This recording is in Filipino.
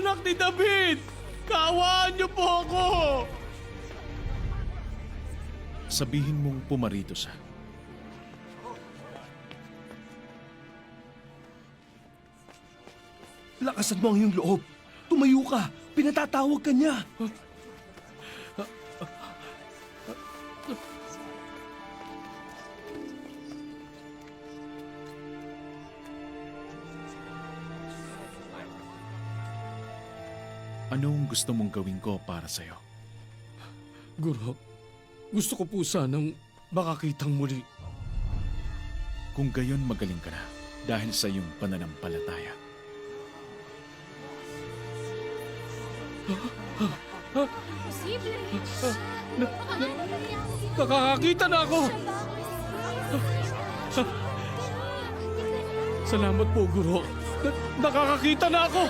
Anak ni David! Kaawaan niyo po ako! Sabihin mong pumarito siya. Lakasan mo ang iyong loob. Tumayo ka. Pinatatawag ka niya. Anong gusto mong gawin ko para sa'yo? Guro, gusto ko po sanang makakitang muli. Kung gayon magaling ka na dahil sa iyong pananampalataya. Posible. Nakakakita na ako! Salamat po, Guro. Na- nakakakita na ako!